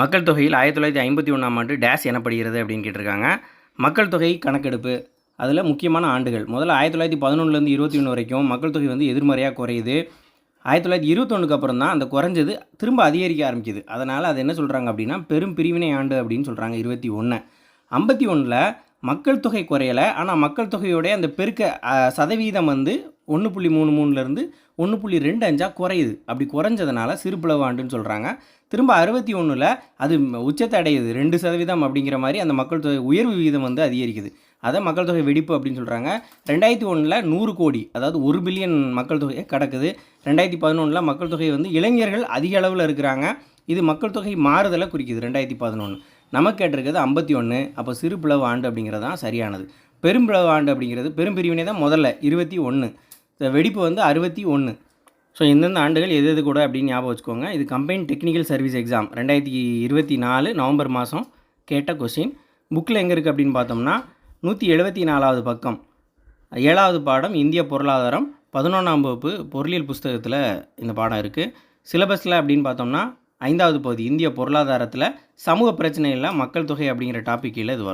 மக்கள் தொகையில் ஆயிரத்தி தொள்ளாயிரத்தி ஐம்பத்தி ஒன்றாம் ஆண்டு டேஸ் எனப்படுகிறது அப்படின்னு கேட்டிருக்காங்க. மக்கள் தொகை கணக்கெடுப்பு அதில் முக்கியமான ஆண்டுகள். முதல்ல ஆயிரத்தி தொள்ளாயிரத்தி பதினொன்றுலேருந்து இருபத்தி ஒன்று வரைக்கும் மக்கள் தொகை வந்து எதிர்மறையாக குறையுது. ஆயிரத்தி தொள்ளாயிரத்தி இருபத்தொன்னுக்கு அப்புறம் தான் அந்த குறைஞ்சது திரும்ப அதிகரிக்க ஆரம்பிக்குது. அதனால் அது என்ன சொல்கிறாங்க அப்படின்னா பெரும் பிரிவினை ஆண்டு அப்படின்னு சொல்கிறாங்க இருபத்தி ஒன்று ஐம்பத்தி ஒன்றில் மக்கள் தொகை குறையலை ஆனால் மக்கள் தொகையோடைய அந்த பெருக்க சதவீதம் வந்து ஒன்று புள்ளி மூணு மூணுலேருந்து ஒன்று புள்ளி ரெண்டு அஞ்சா குறையுது. அப்படி குறைஞ்சதுனால சிறுபிளவு ஆண்டுன்னு சொல்கிறாங்க திரும்ப அறுபத்தி ஒன்றில் அது உச்சத்தை அடையுது. ரெண்டு சதவீதம் அப்படிங்கிற மாதிரி அந்த மக்கள் தொகை உயர்வு விகிதம் வந்து அதிகரிக்குது. அதை மக்கள் தொகை வெடிப்பு அப்படின்னு சொல்கிறாங்க ரெண்டாயிரத்தி ஒன்றில் நூறு கோடி அதாவது ஒரு பில்லியன் மக்கள் தொகையை கடக்குது. ரெண்டாயிரத்தி பதினொன்றில் மக்கள் தொகை வந்து இளைஞர்கள் அதிக அளவில் இருக்கிறாங்க. இது மக்கள் தொகை மாறுதலை குறிக்குது ரெண்டாயிரத்தி பதினொன்று நமக்கு கேட்டிருக்கிறது ஐம்பத்தி ஒன்று அப்போ சிறு பிளவு ஆண்டு அப்படிங்கிறது தான் சரியானது. பெரும்பிளவு ஆண்டு அப்படிங்கிறது பெரும்பிரிவினை தான் முதல்ல இருபத்தி ஒன்று வெடிப்பு வந்து அறுபத்தி ஒன்று ஸோ எந்தெந்த ஆண்டுகள் எது எது கூட அப்படின்னு ஞாபகம் வச்சுக்கோங்க. இது கம்பைன் டெக்னிக்கல் சர்வீஸ் எக்ஸாம் ரெண்டாயிரத்தி இருபத்தி நாலு நவம்பர் மாதம் கேட்ட கொஸ்டின் புக்கில் எங்கே இருக்குது அப்படின்னு பார்த்தோம்னா நூற்றி எழுபத்தி நாலாவது பக்கம். ஏழாவது பாடம் இந்திய பொருளாதாரம். பதினொன்றாம் வகுப்பு பொருளியல் புஸ்தகத்தில் இந்த பாடம் இருக்குது சிலபஸில் அப்படின்னு பார்த்தோம்னா ஐந்தாவது பகுதி இந்திய பொருளாதாரத்தில் சமூக பிரச்சனைகளில் மக்கள் தொகை அப்படிங்கிற டாப்பிக்கில் இது வரும்.